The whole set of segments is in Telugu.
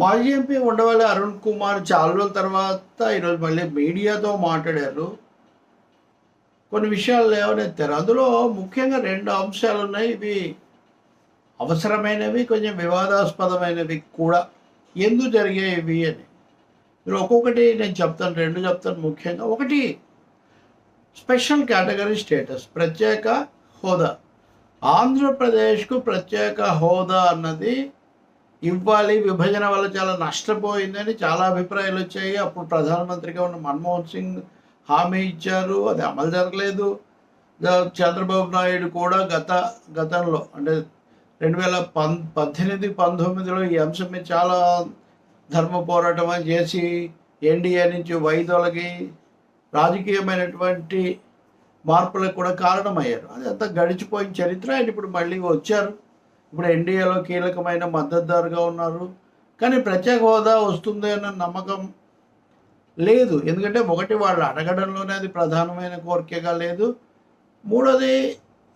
మాజీ ఎంపీ ఉండవల్లి అరుణ్ కుమార్ చాలా రోజుల తర్వాత ఈరోజు మళ్ళీ మీడియాతో మాట్లాడారు. కొన్ని విషయాలు లేవనెత్తారు. అందులో ముఖ్యంగా రెండు అంశాలు ఉన్నాయి. ఇవి అవసరమైనవి కొంచెం వివాదాస్పదమైనవి కూడా. ఎందుకు జరిగేవి ఇవి అని. మీరు ఒక్కొక్కటి నేను చెప్తాను రెండు చెప్తాను ముఖ్యంగా. ఒకటి స్పెషల్ కేటగిరీ స్టేటస్ ప్రత్యేక హోదా. ఆంధ్రప్రదేశ్కు ప్రత్యేక హోదా అన్నది ఇవ్వాలి విభజన వల్ల చాలా నష్టపోయిందని చాలా అభిప్రాయాలు వచ్చాయి. అప్పుడు ప్రధానమంత్రిగా ఉన్న మన్మోహన్ సింగ్ హామీ ఇచ్చారు. అది అమలు జరగలేదు. చంద్రబాబు నాయుడు కూడా గత గతంలో అంటే రెండు వేల పం పద్దెనిమిది పంతొమ్మిదిలో ఈ అంశం మీద చాలా ధర్మ పోరాటం అని చేసి ఎన్డీఏ నుంచి వైదొలగి రాజకీయమైనటువంటి మార్పులకు కూడా కారణమయ్యారు. అది అంతా గడిచిపోయిన చరిత్ర. ఆయన ఇప్పుడు మళ్ళీ వచ్చారు. ఇప్పుడు ఎన్డీఏలో కీలకమైన మద్దతుదారుగా ఉన్నారు. కానీ ప్రత్యేక హోదా వస్తుంది అన్న నమ్మకం లేదు. ఎందుకంటే ఒకటి వాళ్ళు అడగడంలోనే అది ప్రధానమైన కోరికగా లేదు. మూడోది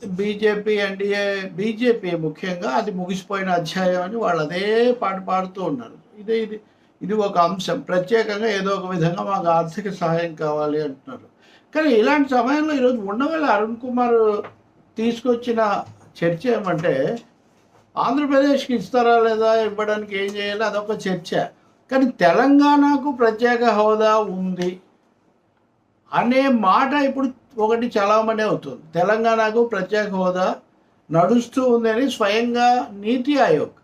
బీజేపీ ఎన్డీఏ బీజేపీ ముఖ్యంగా అది ముగిసిపోయిన అధ్యాయం అని వాళ్ళు అదే పాట పాడుతూ ఉన్నారు. ఇది ఇది ఇది ఒక అంశం. ప్రత్యేకంగా ఏదో ఒక విధంగా మాకు ఆర్థిక సహాయం కావాలి అంటున్నారు. కానీ ఇలాంటి సమయంలో ఈరోజు ఉండవేళ అరుణ్ కుమార్ తీసుకొచ్చిన చర్చ ఏమంటే ఆంధ్రప్రదేశ్కి ఇస్తారా లేదా ఇవ్వడానికి ఏం చేయాలి? అదొక చర్చ. కానీ తెలంగాణకు ప్రత్యేక హోదా ఉంది అనే మాట ఇప్పుడు ఒకటి చలామణి అవుతుంది. తెలంగాణకు ప్రత్యేక హోదా నడుస్తూ ఉందని స్వయంగా నీతి ఆయోగ్.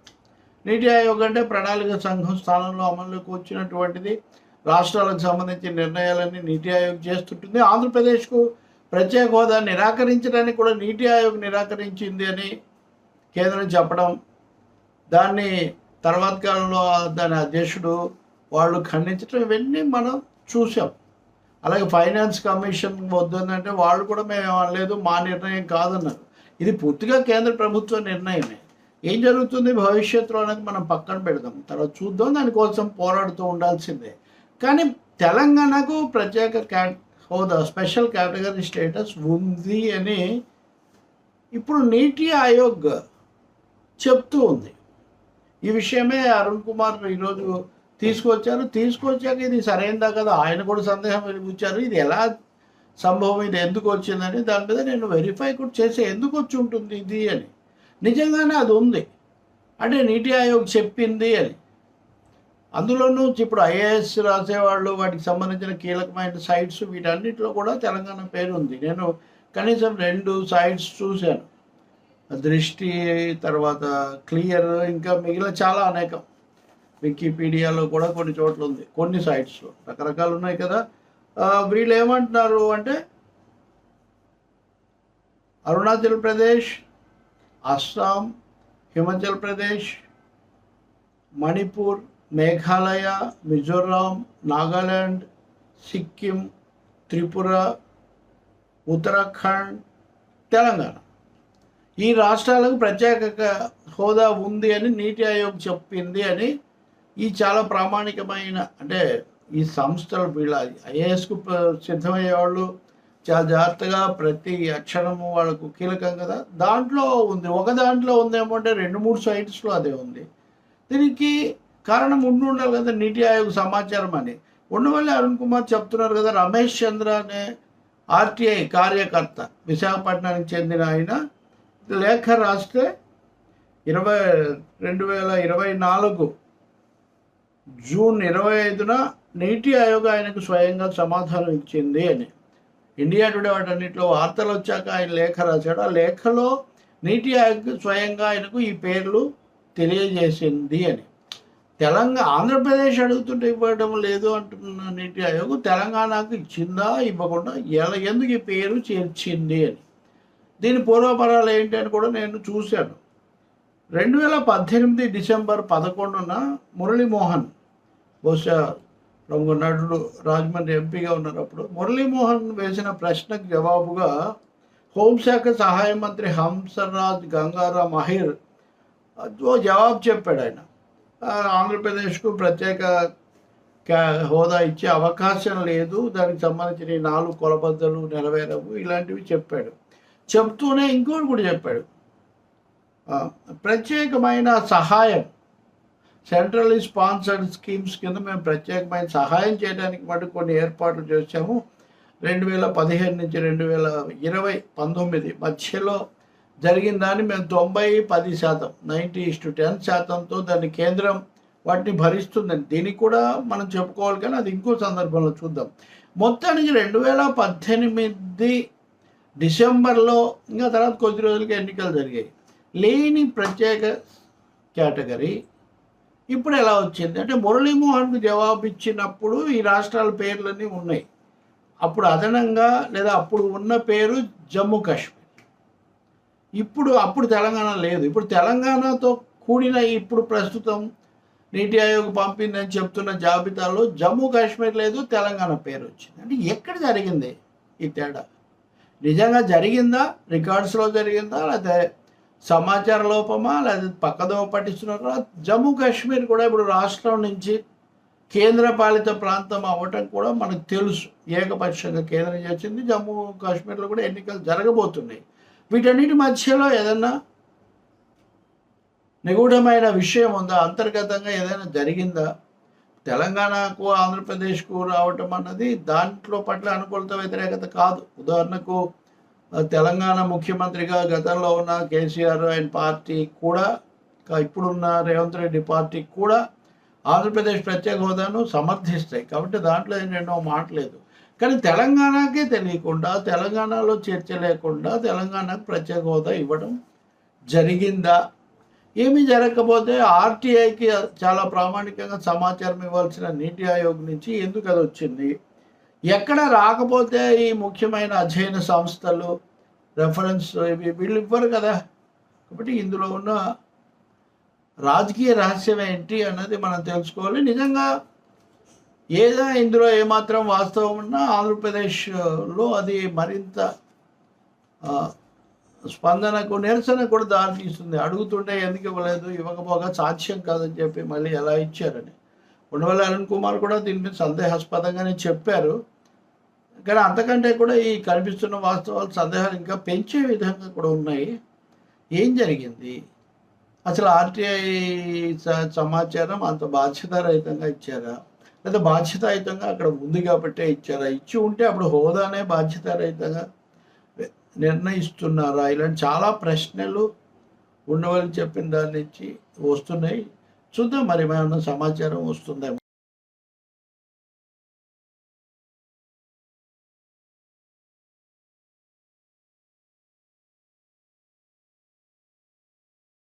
నీతి ఆయోగ్ అంటే ప్రణాళిక సంఘం స్థానంలో అమల్లోకి వచ్చినటువంటిది రాష్ట్రాలకు సంబంధించిన నిర్ణయాలన్నీ నీతి ఆయోగ్ చేస్తుంటుంది. ఆంధ్రప్రదేశ్కు ప్రత్యేక హోదా నిరాకరించడానికి కూడా నీతి ఆయోగ్ నిరాకరించింది అని కేంద్రం చెప్పడం దాన్ని తర్వాత కాలంలో దాని అధ్యక్షుడు వాళ్ళు ఖండించడం ఇవన్నీ మనం చూసాం. అలాగే ఫైనాన్స్ కమిషన్ వద్దంటే వాళ్ళు కూడా మేము లేదు మా నిర్ణయం కాదన్నారు. ఇది పూర్తిగా కేంద్ర ప్రభుత్వ నిర్ణయమే. ఏం జరుగుతుంది? భవిష్యత్తులో అనేది మనం పక్కన పెడదాం. తర్వాత చూద్దాం దానికోసం పోరాడుతూ ఉండాల్సిందే. కానీ తెలంగాణకు ప్రత్యేక క్యా హోదా స్పెషల్ కేటగిరీ స్టేటస్ ఉంది అని ఇప్పుడు నీటి ఆయోగ్ చెప్తూ ఉంది. ఈ విషయమే అరుణ్ కుమార్ ఈరోజు తీసుకొచ్చారు. తీసుకొచ్చాక ఇది సరైనదా కదా? ఆయన కూడా సందేహం వెలిగించారు ఇది ఎలా సంభవం? ఇది ఎందుకు వచ్చిందని దాని మీద నేను వెరిఫై కూడా చేసే ఎందుకు వచ్చి ఉంటుంది ఇది అని. నిజంగానే అది ఉంది. అంటే నీటి ఆయోగ్ చెప్పింది అని. అందులోనూ ఇప్పుడు ఐఏఎస్ రాసేవాళ్ళు వాటికి సంబంధించిన కీలకమైన సైట్స్ వీటన్నిటిలో కూడా తెలంగాణ పేరు ఉంది నేను కనీసం రెండు సైట్స్ చూశాను. దృష్టి తర్వాత క్లియర్ ఇంకా మిగిలిన చాలా అనేకం. వికీపీడియాలో కూడా కొన్ని చోట్ల ఉంది కొన్ని సైట్స్లో రకరకాలు ఉన్నాయి కదా. వీళ్ళు ఏమంటున్నారు అంటే అరుణాచల్ ప్రదేశ్ అస్సాం హిమాచల్ ప్రదేశ్ మణిపూర్ మేఘాలయ మిజోరాం నాగాలాండ్ సిక్కిం త్రిపుర ఉత్తరాఖండ్ తెలంగాణ. ఈ రాష్ట్రాలకు ప్రత్యేక హోదా ఉంది అని నీతి ఆయోగ్ చెప్పింది అని ఈ చాలా ప్రామాణికమైన అంటే ఈ సంస్థలు వీళ్ళ ఐఏఎస్కు సిద్ధమయ్యే వాళ్ళు చాలా జాగ్రత్తగా ప్రతి అక్షరము వాళ్ళకు కీలకం కదా. దాంట్లో ఉంది. ఒక దాంట్లో ఉందేమో అంటే రెండు మూడు సైట్స్లో అదే ఉంది. దీనికి కారణం ఉండి ఉండాలి కదా నీతి ఆయోగ్ సమాచారం అని. ఉండవల్లి అరుణ్ కుమార్ చెప్తున్నారు కదా రమేష్ చంద్ర అనే ఆర్టీఐ కార్యకర్త విశాఖపట్నానికి చెందిన ఆయన లేఖ రాస్తే ఇరవై రెండు వేల ఇరవై నాలుగు జూన్ ఇరవై ఐదున నీటి ఆయోగ్ ఆయనకు స్వయంగా సమాధానం ఇచ్చింది అని. ఇండియా టుడే వాటన్నిటిలో వార్తలు వచ్చాక ఆయన లేఖ రాశాడు. ఆ లేఖలో నీటి ఆయోగ్ స్వయంగా ఆయనకు ఈ పేర్లు తెలియజేసింది అని. తెలంగాణ ఆంధ్రప్రదేశ్ అడుగుతుంటే ఇవ్వడం లేదు అంటున్న నీటి ఆయోగ్ తెలంగాణకు ఇచ్చిందా ఇవ్వకుండా ఎలా ఎందుకు ఈ పేరు చేర్చింది అని. దీని పూర్వపరాలు ఏంటి అని కూడా నేను చూశాను. రెండు వేల పద్దెనిమిది డిసెంబర్ పదకొండున మురళీమోహన్ బహుశా ప్రముఖ నటుడు రాజమండ్రి ఎంపీగా ఉన్నారు అప్పుడు మురళీమోహన్ వేసిన ప్రశ్నకు జవాబుగా హోంశాఖ సహాయ మంత్రి హంసరాజ్ గంగారాం అహిర్ ఓ జవాబు చెప్పాడు ఆయన. ఆంధ్రప్రదేశ్కు ప్రత్యేక క్యా- హోదా ఇచ్చే అవకాశం లేదు. దానికి సంబంధించిన నాలుగు కొలబద్దలు నెరవేరవు ఇలాంటివి చెప్పాడు. చెప్తూనే ఇంకోటి కూడా చెప్పాడు. ప్రత్యేకమైన సహాయం. సెంట్రల్లీ స్పాన్సర్డ్ స్కీమ్స్ కింద మేము ప్రత్యేకమైన సహాయం చేయడానికి మటు కొన్ని ఏర్పాట్లు చేశాము. రెండు వేల పదిహేను నుంచి రెండు వేల ఇరవై పంతొమ్మిది మధ్యలో జరిగిన దాన్ని మేము తొంభై పది శాతం నైంటీ టు టెన్ శాతంతో దాన్ని కేంద్రం వాటిని భరిస్తుందని దీనికి కూడా మనం చెప్పుకోవాలి కానీ అది ఇంకో సందర్భంలో చూద్దాం. మొత్తానికి రెండు వేల పద్దెనిమిది డిసెంబర్లో ఇంకా తర్వాత కొద్ది రోజులకి ఎన్నికలు జరిగాయి. లేని ప్రత్యేక కేటగిరీ ఇప్పుడు ఎలా వచ్చింది? అంటే మురళీమోహన్కు జవాబు ఇచ్చినప్పుడు ఈ రాష్ట్రాల పేర్లన్నీ ఉన్నాయి. అప్పుడు అదనంగా లేదా అప్పుడు ఉన్న పేరు జమ్మూ కాశ్మీర్. ఇప్పుడు అప్పుడు తెలంగాణ లేదు. ఇప్పుడు తెలంగాణతో కూడిన ఇప్పుడు ప్రస్తుతం నీటి ఆయోగ్ పంపిందని చెప్తున్న జాబితాలో జమ్మూ కాశ్మీర్ లేదు తెలంగాణ పేరు వచ్చింది. అంటే ఎక్కడ జరిగింది ఈ తేడా? నిజంగా జరిగిందా? రికార్డ్స్లో జరిగిందా? లేకపోతే సమాచార లోపమా? లేదా పక్కదో పట్టిస్తున్నారా? జమ్మూ కాశ్మీర్ కూడా ఇప్పుడు రాష్ట్రం నుంచి కేంద్రపాలిత ప్రాంతం అవ్వటం కూడా మనకు తెలుసు. ఏకపక్షంగా కేంద్రం చేసింది. జమ్మూ కాశ్మీర్లో కూడా ఎన్నికలు జరగబోతున్నాయి. వీటన్నిటి మధ్యలో ఏదన్నా నిగూఢమైన విషయం ఉందా? అంతర్గతంగా ఏదైనా జరిగిందా? తెలంగాణకు ఆంధ్రప్రదేశ్కు రావటం అన్నది దాంట్లో పట్ల అనుకూలత వ్యతిరేకత కాదు. ఉదాహరణకు తెలంగాణ ముఖ్యమంత్రిగా గతంలో ఉన్న కేసీఆర్ ఆయన పార్టీ కూడా ఇప్పుడున్న రేవంత్ రెడ్డి పార్టీ కూడా ఆంధ్రప్రదేశ్ ప్రత్యేక హోదాను సమర్థిస్తాయి. కాబట్టి దాంట్లో ఏం మాట్లేదు కానీ తెలంగాణకే తెలియకుండా తెలంగాణలో చర్చ లేకుండా తెలంగాణకు ప్రత్యేక హోదా ఇవ్వడం జరిగిందా? ఏమీ జరగకపోతే ఆర్టీఐకి చాలా ప్రామాణికంగా సమాచారం ఇవ్వాల్సిన నీటి ఆయోగ్ నుంచి ఎందుకు అది వచ్చింది? ఎక్కడ రాకపోతే ఈ ముఖ్యమైన అధ్యయన సంస్థలు రెఫరెన్స్ ఇవి వీళ్ళు ఇవ్వరు కదా. కాబట్టి ఇందులో ఉన్న రాజకీయ రహస్యం ఏంటి అన్నది మనం తెలుసుకోవాలి. నిజంగా ఏదో ఇందులో ఏమాత్రం వాస్తవం ఉన్నా ఆంధ్రప్రదేశ్లో అది మరింత స్పందనకు నిరసన కూడా దారితీస్తుంది. అడుగుతుంటే ఎందుకు ఇవ్వలేదు? ఇవ్వకపోగా సాధ్యం కాదని చెప్పి మళ్ళీ ఎలా ఇచ్చారని. ఉండవల్లి అరుణ్ కుమార్ కూడా దీని మీద సందేహాస్పదంగానే చెప్పారు. కానీ అంతకంటే కూడా ఈ కనిపిస్తున్న వాస్తవాలు సందేహాలు ఇంకా పెంచే విధంగా కూడా ఉన్నాయి. ఏం జరిగింది? అసలు ఆర్టీఐ స- సమాచారం అంత బాధ్యతారహితంగా ఇచ్చారా? లేదా బాధ్యతాయుతంగా అక్కడ ఉంది కాబట్టే ఇచ్చారా? ఇచ్చి ఉంటే అప్పుడు హోదానే బాధ్యతారహితంగా నిర్ణయిస్తున్నారా? ఇలాంటి చాలా ప్రశ్నలు ఉండవని చెప్పిన దాని నుంచి వస్తున్నాయి. చూద్దాం మరి ఏమైనా సమాచారం వస్తుందేమో.